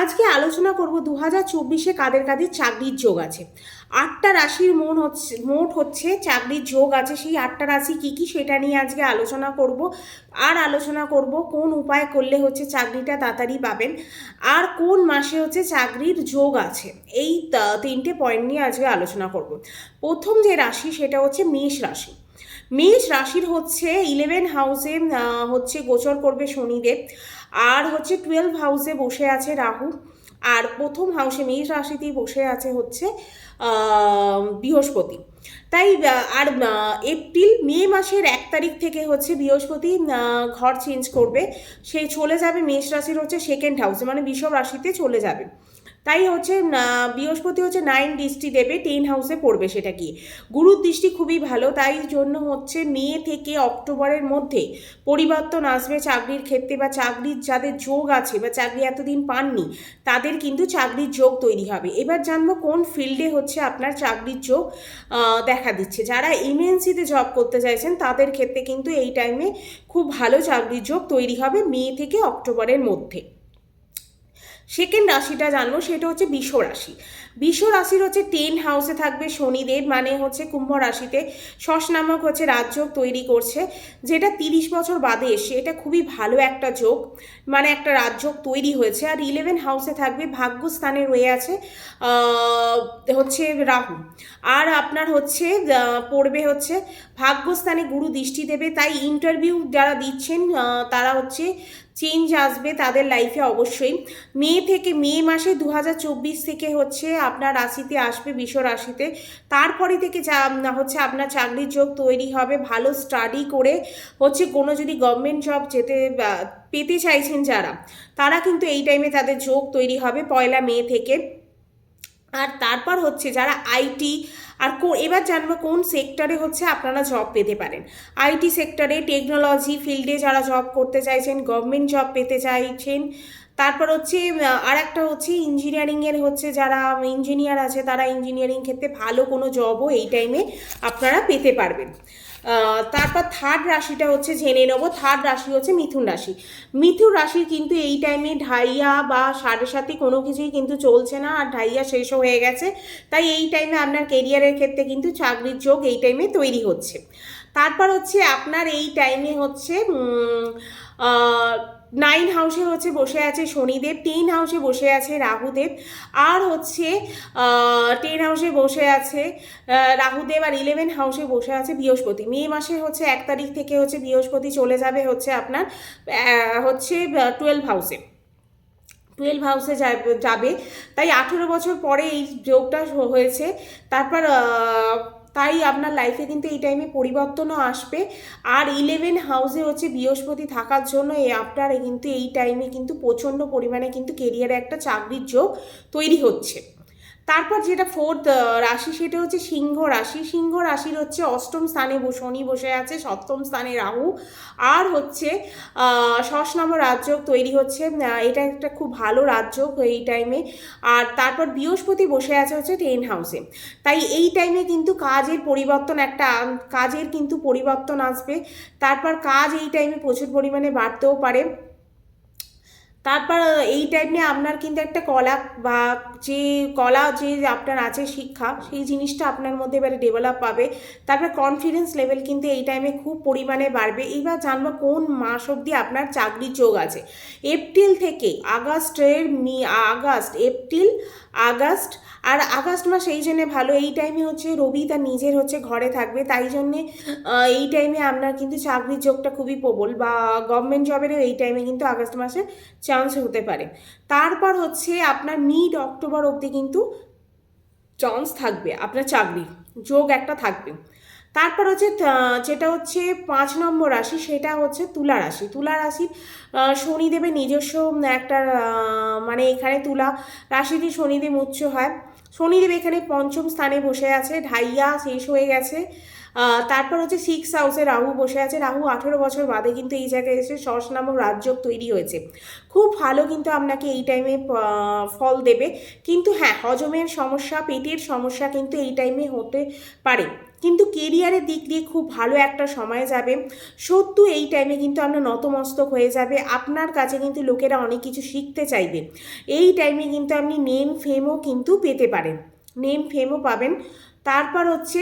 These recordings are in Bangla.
আজকে আলোচনা করব দু হাজার চব্বিশে কাদের কাদের চাকরির যোগ আছে। আটটা রাশির মন হচ্ছে, মোট হচ্ছে চাকরির যোগ আছে। সেই আটটা রাশি কী কী সেটা নিয়ে আজকে আলোচনা করব। আর আলোচনা করব কোন উপায় করলে হচ্ছে চাকরিটা তাড়াতাড়ি পাবেন। আর কোন মাসে হচ্ছে চাকরির যোগ আছে। এই তিনটে পয়েন্ট নিয়ে আজকে আলোচনা করব। প্রথম যে রাশি সেটা হচ্ছে মেষ রাশি। মেষ রাশির হচ্ছে ইলেভেন হাউসে হচ্ছে গোচর করবে শনিদেব। আর হচ্ছে টুয়েলভ হাউসে বসে আছে রাহু আর প্রথম হাউসে মেষ রাশিতেই বসে আছে হচ্ছে বৃহস্পতি। তাই আর এপ্রিল, মে মাসের এক তারিখ থেকে হচ্ছে বৃহস্পতি ঘর চেঞ্জ করবে। সে চলে যাবে মেষ রাশির হচ্ছে সেকেন্ড হাউসে মানে বিষব রাশিতে চলে যাবে। তাই হচ্ছে বৃহস্পতি হচ্ছে নাইন দৃষ্টি দেবে টেন হাউসে পড়বে সেটা কি? গুরুর দৃষ্টি খুবই ভালো, তাই জন্য হচ্ছে মে থেকে অক্টোবরের মধ্যে পরিবর্তন আসবে চাকরির ক্ষেত্রে বা চাকরির যাদের যোগ আছে বা চাকরি এতদিন পাননি, তাদের কিন্তু চাকরির যোগ তৈরি হবে। এবার জানব কোন ফিল্ডে হচ্ছে আপনার চাকরির যোগ দেখা দিচ্ছে। যারা এমএনসিতে জব করতে চাইছেন, তাদের ক্ষেত্রে কিন্তু এই টাইমে খুব ভালো চাকরির যোগ তৈরি হবে মে থেকে অক্টোবরের মধ্যে। সেকেন্ড রাশিটা জানব সেটা হচ্ছে বিষ রাশি। বিষ রাশির হচ্ছে টেন হাউসে থাকবে শনিদেব মানে হচ্ছে কুম্ভ রাশিতে শশ নামক হচ্ছে রাজযোগ তৈরি করছে, যেটা তিরিশ বছর বাদে এসে এটা খুবই ভালো একটা যোগ মানে একটা রাজযোগ তৈরি হয়েছে। আর ইলেভেন হাউসে থাকবে ভাগ্যস্থানে রয়ে আছে হচ্ছে রাহু। আর আপনার হচ্ছে পড়বে হচ্ছে ভাগ্যস্থানে গুরু দৃষ্টি দেবে। তাই ইন্টারভিউ যারা দিচ্ছেন তারা হচ্ছে চেঞ্জ আসবে তাদের লাইফে অবশ্যই। মে থেকে, মে মাসে দু হাজার চব্বিশ থেকে হচ্ছে আপনার রাশিতে আসবে বিষ রাশিতে। তারপরে থেকে যা হচ্ছে আপনার চাকরির যোগ তৈরি হবে, ভালো স্টাডি করে হচ্ছে কোনো যদি গভর্নমেন্ট জব যেতে পেতে চাইছেন যারা, তারা কিন্তু এই টাইমে তাদের যোগ তৈরি হবে পয়লা মে থেকে। আর তারপর হচ্ছে যারা আইটি আর কো- এবার জানব কোন সেক্টরে হচ্ছে আপনারা জব পেতে পারেন। আইটি সেক্টরে টেকনোলজি ফিল্ডে যারা জব করতে চাইছেন গভর্নমেন্ট জব পেতে চাইছেন তারপর হচ্ছে আর একটা হচ্ছে ইঞ্জিনিয়ারিংয়ের হচ্ছে যারা ইঞ্জিনিয়ার আছে তারা ইঞ্জিনিয়ারিং ক্ষেত্রে ভালো কোনো জবও এই টাইমে আপনারা পেতে পারবেন। তারপর থার্ড রাশিটা হচ্ছে জেনে নেব থার্ড রাশি হচ্ছে মিথুন রাশি। মিথুন রাশির কিন্তু এই টাইমে ঢাইয়া বা সাড়ে সাথে কোনো কিছুই কিন্তু চলছে না আর ঢাইয়া শেষও হয়ে গেছে। তাই এই টাইমে আপনার কেরিয়ারের ক্ষেত্রে কিন্তু চাকরির যোগ এই টাইমে তৈরি হচ্ছে। তারপর হচ্ছে আপনার এই টাইমে হচ্ছে নাইন হাউসে হচ্ছে বসে আছে শনিদেব, টেন হাউসে বসে আছে রাহুদেব, আর হচ্ছে টেন হাউসে বসে আছে রাহুদেব আর ইলেভেন হাউসে বসে আছে বৃহস্পতি। মে মাসে হচ্ছে এক তারিখ থেকে হচ্ছে বৃহস্পতি চলে যাবে হচ্ছে আপনার হচ্ছে টুয়েলভ হাউসে টুয়েলভ হাউসে যাবে তাই আঠেরো বছর পরে এই যোগটা হয়েছে। তারপর তাই আপনার লাইফে কিন্তু এই টাইমে পরিবর্তনও আসবে। আর ইলেভেন হাউসে হচ্ছে বৃহস্পতি থাকার জন্য আপনার কিন্তু এই টাইমে কিন্তু প্রচণ্ড পরিমাণে কিন্তু কেরিয়ারে একটা চাকরির যোগ তৈরি হচ্ছে। তারপর যেটা ফোর্থ রাশি সেটা হচ্ছে সিংহ রাশি। সিংহ রাশির হচ্ছে অষ্টম স্থানে শনি বসে আছে, সপ্তম স্থানে রাহু। আর হচ্ছে ষষ্ঠ নম্বর রাজযোগ তৈরি হচ্ছে। এটা একটা খুব ভালো রাজযোগ এই টাইমে আর তারপর বৃহস্পতি বসে আছে হচ্ছে টেন হাউসে তাই এই টাইমে কিন্তু কাজের পরিবর্তন একটা কাজের কিন্তু পরিবর্তন আসবে। তারপর কাজ এই টাইমে প্রচুর পরিমাণে বাড়তেও পারে। তারপর এই টাইমে আপনার কিন্তু একটা কলা বা যে কলা যে আপনার আছে শিক্ষা, সেই জিনিসটা আপনার মধ্যে এবারে ডেভেলপ পাবে। তারপরে কনফিডেন্স লেভেল কিন্তু এই টাইমে খুব পরিমাণে বাড়বে। এইবার জানব কোন মাস অবধি আপনার চাকরির যোগ আছে। এপ্রিল থেকে আগস্টের মি আগস্ট, এপ্রিল, আগস্ট আর আগস্ট মাস এই জন্যে ভালো, এই টাইমে হচ্ছে রবি তার নিজের হচ্ছে ঘরে থাকবে, তাই জন্যে এই টাইমে আপনার কিন্তু চাকরির যোগটা খুবই প্রবল বা গভর্নমেন্ট জবেরও এই টাইমে কিন্তু আগস্ট মাসে চান্স হতে পারে। তারপর হচ্ছে আপনার মিড অক্টোবর অবধি কিন্তু চান্স থাকবে আপনার চাকরি যোগ একটা থাকবে। তারপর হচ্ছে যেটা হচ্ছে পাঁচ নম্বর রাশি, সেটা হচ্ছে তুলা রাশি। তুলা রাশির শনিদেবের নিজস্ব একটা মানে এখানে তুলা রাশিটি শনিদেব উচ্চ হয়। শনিদেব এখানে পঞ্চম স্থানে বসে আছে, ঢাইয়া শেষ হয়ে গেছে। তারপর হচ্ছে সিক্স হাউসে রাহু বসে আছে। রাহু আঠেরো বছর বাদে কিন্তু এই জায়গায় এসে শস নামক রাজযোগ তৈরি হয়েছে। খুব ভালো কিন্তু আপনাকে এই টাইমে ফল দেবে। কিন্তু হ্যাঁ হজমের সমস্যা, পেটের সমস্যা কিন্তু এই টাইমে হতে পারে। কিন্তু কেরিয়ারের দিক দিয়ে খুব ভালো একটা সময় যাবে। সত্যি, এই টাইমে কিন্তু আপনার নতমস্তক হয়ে যাবে। আপনার কাছে কিন্তু লোকেরা অনেক কিছু শিখতে চাইবে। এই টাইমে কিন্তু আপনি নেম ফেমও কিন্তু পেতে পারেন। নেম ফেমও পাবেন। তারপর হচ্ছে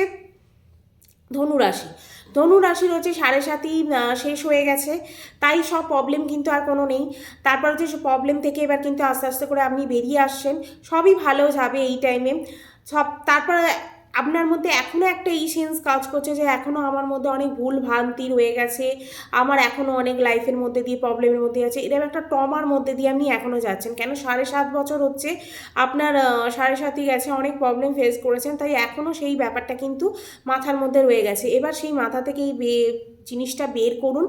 ধনুরাশি। ধনুরাশির হচ্ছে সাড়ে সাতই শেষ হয়ে গেছে। তাই সব প্রবলেম কিন্তু আর কোনো নেই। তারপর হচ্ছে সব প্রবলেম থেকে এবার কিন্তু আস্তে আস্তে করে আপনি বেরিয়ে আসছেন। সবই ভালো যাবে এই টাইমে সব, তারপর আপনার মধ্যে এখনও একটা এই সেন্স কাজ করছে যে এখনও আমার মধ্যে অনেক ভুল ভ্রান্তি রয়ে গেছে, আমার এখনও অনেক লাইফের মধ্যে দিয়ে প্রবলেমের মধ্যে আছে, এরকম একটা টমার মধ্যে দিয়ে আপনি এখনও যাচ্ছেন। কেন? সাড়ে সাত বছর হচ্ছে, আপনার সাড়ে সাতই গেছে, অনেক প্রবলেম ফেস করেছেন, তাই এখনও সেই ব্যাপারটা কিন্তু মাথার মধ্যে রয়ে গেছে। এবার সেই মাথা থেকে বে- জিনিসটা বের করুন।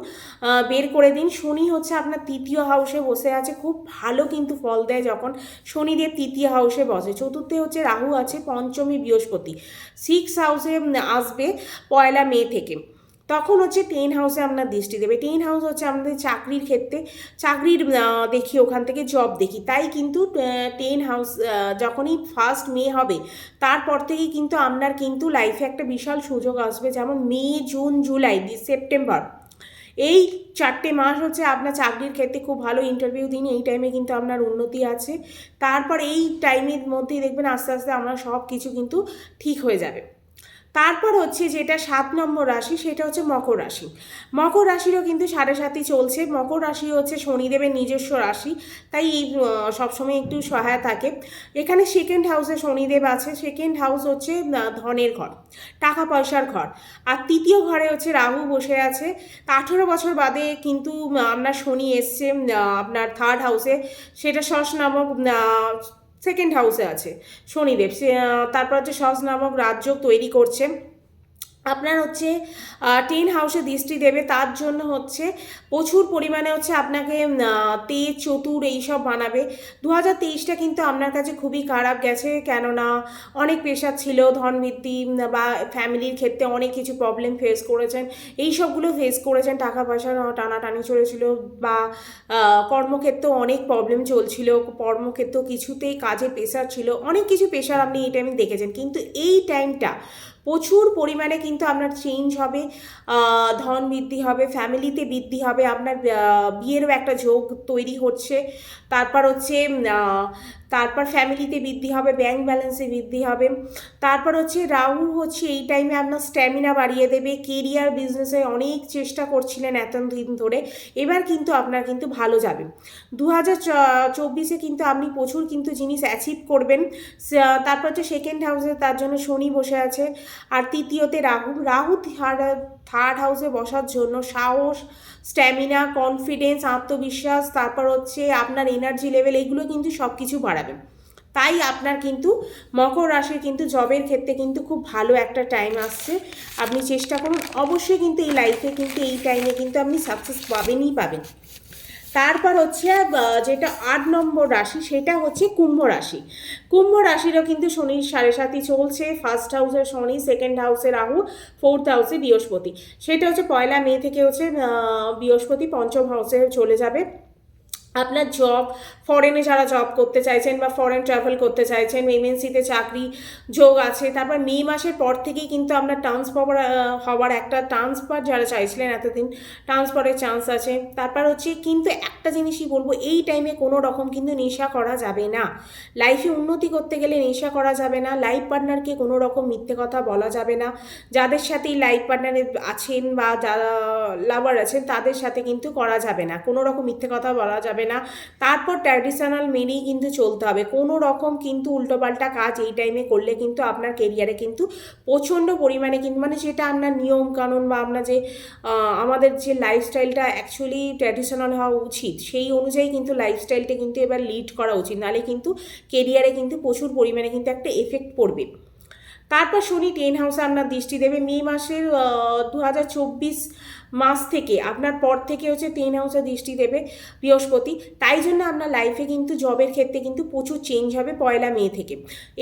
বের করে দিন। শনি হচ্ছে আপনার তৃতীয় হাউসে বসে আছে। খুব ভালো কিন্তু ফল দেয় যখন শনিদেব তৃতীয় হাউসে বসে। চতুর্থে হচ্ছে রাহু আছে, পঞ্চমী বৃহস্পতি। সিক্স হাউসে আসবে পয়লা মে থেকে। তখন হচ্ছে টেন হাউসে আপনার দৃষ্টি দেবে। টেন হাউস হচ্ছে আমাদের চাকরির ক্ষেত্রে, চাকরির দেখি, ওখান থেকে জব দেখি। তাই কিন্তু টেন হাউস যখনই ফার্স্ট মে হবে, তারপর থেকেই কিন্তু আপনার কিন্তু লাইফে একটা বিশাল সুযোগ আসবে। যেমন মে, জুন, জুলাই সেপ্টেম্বর এই চারটে মাস হচ্ছে আপনার চাকরির ক্ষেত্রে খুব ভালো ইন্টারভিউ দিন। এই টাইমে কিন্তু আপনার উন্নতি আছে। তারপর এই টাইমের মধ্যেই দেখবেন আস্তে আস্তে আমরা সব কিছু কিন্তু ঠিক হয়ে যাবে। তারপর হচ্ছে যেটা সাত নম্বর রাশি, সেটা হচ্ছে মকর রাশি। মকর রাশিরও কিন্তু সাড়ে সাতই চলছে। মকর রাশি হচ্ছে শনিদেবের নিজস্ব রাশি, তাই এই সবসময় একটু সহায় থাকে। এখানে সেকেন্ড হাউসে শনিদেব আছে। সেকেন্ড হাউস হচ্ছে ধনের ঘর, টাকা পয়সার ঘর। আর তৃতীয় ঘরে হচ্ছে রাহু বসে আছে। আঠেরো বছর বাদে কিন্তু আপনার শনি এসছে আপনার থার্ড হাউসে সেটা শস নামক সেকেন্ড হাউসে আছে। শনিদেব তারপর হচ্ছে নামক রাজ্য তৈরি করছে। আপনার হচ্ছে টেন হাউসে দৃষ্টি দেবে তার জন্য হচ্ছে প্রচুর পরিমাণে হচ্ছে আপনাকে তেজ চতুর এইসব বানাবে। দু হাজার তেইশটা কিন্তু আপনার কাছে খুবই খারাপ গেছে কেননা অনেক প্রেশার ছিল ধনবৃদ্ধি বা ফ্যামিলির ক্ষেত্রে অনেক কিছু প্রবলেম ফেস করেছেন। এই সবগুলো ফেস করেছেন টাকা পয়সা টানাটানি চলেছিল বা আহ, কর্মক্ষেত্রেও অনেক প্রবলেম চলছিল কর্মক্ষেত্রেও কিছুতেই কাজে প্রেশার ছিল। অনেক কিছু প্রেশার আপনি এই টাইমে দেখেছেন কিন্তু এই টাইমটা প্রচুর পরিমাণে কিন্তু আপনার চেঞ্জ হবে ধন বৃদ্ধি হবে ফ্যামিলিতে বৃদ্ধি হবে, আপনার বিয়েরও একটা যোগ তৈরি হচ্ছে। তারপর হচ্ছে তারপর ফ্যামিলিতে বৃদ্ধি হবে ব্যাংক ব্যালেন্সে বৃদ্ধি হবে। তারপর হচ্ছে রাহু হচ্ছে এই টাইমে আপনার স্ট্যামিনা বাড়িয়ে দেবে। কেরিয়ার বিজনেসে অনেক চেষ্টা করছিলেন এতদিন ধরে। এবার কিন্তু আপনার কিন্তু ভালো যাবে। দু হাজার চব্বিশে কিন্তু আপনি প্রচুর কিন্তু জিনিস অ্যাচিভ করবেন। তারপর হচ্ছে সেকেন্ড হাউসে তার জন্য শনি বসে আছে। আর তৃতীয়তে রাহু। রাহু থার্ড হাউসে বসার জন্য সাহস স্ট্যামিনা কনফিডেন্স আত্মবিশ্বাস, তারপর হচ্ছে আপনার এনার্জি লেভেল এগুলো কিন্তু সব কিছু বাড়াবে। তাই আপনার কিন্তু মকর রাশির কিন্তু জবের ক্ষেত্রে কিন্তু খুব ভালো একটা টাইম আসছে। আপনি চেষ্টা করুন, অবশ্যই কিন্তু এই লাইফে কিন্তু এই টাইমে কিন্তু আপনি সাকসেস পাবেনই পাবেন। তারপর হচ্ছে যেটা আট নম্বর রাশি, সেটা হচ্ছে কুম্ভ রাশি। কুম্ভ রাশিরও কিন্তু শনি সাড়ে সাতই চলছে ফার্স্ট হাউসে শনি সেকেন্ড হাউসে রাহু ফোর্থ হাউসে বৃহস্পতি। সেটা হচ্ছে পয়লা মে থেকে হচ্ছে বৃহস্পতি পঞ্চম হাউসে চলে যাবে। আপনার জব ফরেনে যারা জব করতে চাইছেন বা ফরেন ট্রাভেল করতে চাইছেন এমএনসিতে চাকরি যোগ আছে, তারপর মে মাসের পর থেকেই কিন্তু আপনার ট্রান্সফার হওয়ার একটা ট্রান্সফার যারা চাইছিলেন এতদিন ট্রান্সফারের চান্স আছে। তারপর হচ্ছে কিন্তু একটা জিনিসই বলব, এই টাইমে কোনো রকম কিন্তু নেশা করা যাবে না। লাইফে উন্নতি করতে গেলে নেশা করা যাবে না লাইফ পার্টনারকে কোনো রকম মিথ্যে কথা বলা যাবে না। যাদের সাথেই লাইফ পার্টনারে আছেন বা যারা লাভার আছেন, তাদের সাথে কিন্তু করা যাবে না, কোনো রকম মিথ্যে কথা বলা যাবে না। তারপর ট্র্যাডিশনাল মেনেই কিন্তু চলতে হবে। কোনো রকম কিন্তু উল্টোপাল্টা কাজ এই টাইমে করলে কিন্তু আপনার কেরিয়ারে কিন্তু প্রচণ্ড পরিমাণে কিন্তু মানে সেটা আপনার নিয়ম কানুন বা আপনার যে আমাদের যে লাইফস্টাইলটা অ্যাকচুয়ালি ট্র্যাডিশনাল হওয়া উচিত, সেই অনুযায়ী কিন্তু লাইফস্টাইলটা কিন্তু এবার লিড করা উচিত। নাহলে কিন্তু কেরিয়ারে কিন্তু প্রচুর পরিমাণে কিন্তু একটা এফেক্ট পড়বে। তারপর শনি টেন হাউসে আপনার দৃষ্টি দেবে, মে মাসের দু হাজার চব্বিশ মাস থেকে আপনার পর থেকে হচ্ছে টেন হাউসে দৃষ্টি দেবে বৃহস্পতি। তাই জন্য আপনার লাইফে কিন্তু জবের ক্ষেত্রে কিন্তু প্রচুর চেঞ্জ হবে পয়লা মে থেকে।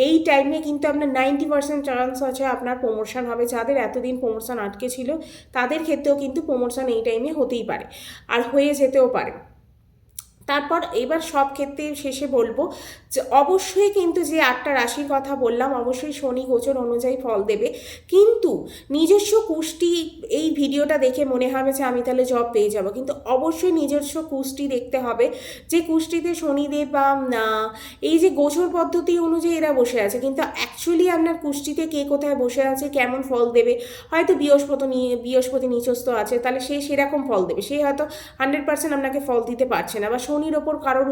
এই টাইমে কিন্তু আপনার নাইনটি পার্সেন্ট চান্স আছে আপনার প্রমোশন হবে। যাদের এতদিন প্রমোশন আটকে ছিল, তাদের ক্ষেত্রেও কিন্তু প্রমোশন এই টাইমে হতেই পারে আর হয়ে যেতেও পারে। তারপর এবার সব ক্ষেত্রে শেষে বলব যে অবশ্যই কিন্তু যে আটটা রাশির কথা বললাম অবশ্যই শনি গোচর অনুযায়ী ফল দেবে। কিন্তু নিজস্ব কুষ্টি এই ভিডিওটা দেখে মনে হবে যে আমি তাহলে জব পেয়ে যাব। কিন্তু অবশ্যই নিজস্ব কুষ্টি দেখতে হবে যে কুষ্টিতে শনিদেব বা আহ, এই যে গোচর পদ্ধতি অনুযায়ী এরা বসে আছে। কিন্তু অ্যাকচুয়ালি আপনার কুষ্টিতে কে কোথায় বসে আছে কেমন ফল দেবে? হয়তো বৃহস্পতি নিয়ে বৃহস্পতি নিচস্থ আছে তাহলে সে সেরকম ফল দেবে। সে হয়তো হান্ড্রেড পার্সেন্ট আপনাকে ফল দিতে পারছে না বা শনির ওপর কারোর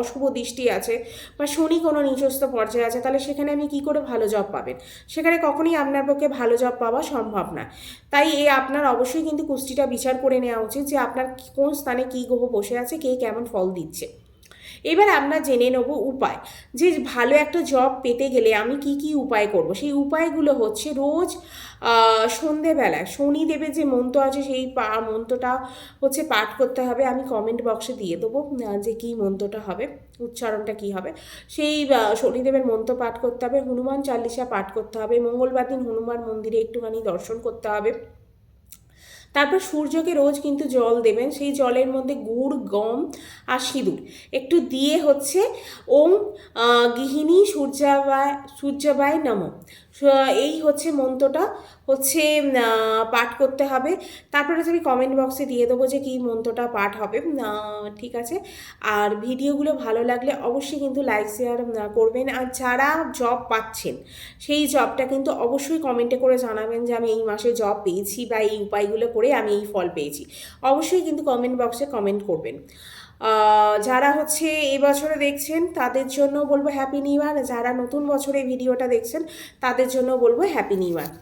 অশুভ দৃষ্টি আছে বা শনি কোনো নিজস্ব পর্যায়ে আছে, তাহলে সেখানে আপনি কী করে ভালো জব পাবেন? সেখানে কখনোই আপনার পক্ষে ভালো জব পাওয়া সম্ভব না। তাই এ আপনার অবশ্যই কিন্তু কুষ্টিটা বিচার করে নেওয়া উচিত যে আপনার কোন স্থানে কী গ্রহ বসে আছে, কে কেমন ফল দিচ্ছে। এবার আমরা জেনে নেব উপায়। যে ভালো একটা জব পেতে গেলে আমি কি কি উপায় করব? সেই উপায়গুলো হচ্ছে রোজ সন্ধেবেলায় শনিদেবের যে মন্ত্র আছে সেই পা- মন্ত্রটা হচ্ছে পাঠ করতে হবে। আমি কমেন্ট বক্সে দিয়ে দেবো যে কী মন্ত্রটা হবে, উচ্চারণটা কী হবে। সেই শনিদেবের মন্ত্র পাঠ করতে হবে, হনুমান চালিসা পাঠ করতে হবে, মঙ্গলবার দিন হনুমান মন্দিরে একটুখানি দর্শন করতে হবে। তারপর সূর্যকে রোজ কিন্তু জল দেবেন, সেই জলের মধ্যে গুড়, গম আর সিঁদুর। একটু দিয়ে হচ্ছে ওম গৃহিণী সূর্যাবায় সূর্যাবায় নম। এই হচ্ছে মন্ত্রটা। হচ্ছে পাঠ করতে হবে। তারপরে আমি কমেন্ট বক্সে দিয়ে দেবো যে কী মন্ত্রটা পাঠ হবে। ঠিক আছে? আর ভিডিওগুলো ভালো লাগলে অবশ্যই কিন্তু লাইক শেয়ার করবেন। আর যারা জব পাচ্ছেন, সেই জবটা কিন্তু অবশ্যই কমেন্টে করে জানাবেন যে আমি এই মাসে জব পেয়েছি বা এই উপায়গুলো করে আমি এই ফল পেয়েছি। অবশ্যই কিন্তু কমেন্ট বক্সে কমেন্ট করবেন। যারা হচ্ছে এই বছরে দেখছেন, তাদের জন্য বলব হ্যাপি নিউ ইয়ার যারা নতুন বছরে ভিডিওটা দেখছেন, তাদের জন্য বলব হ্যাপি নিউ ইয়ার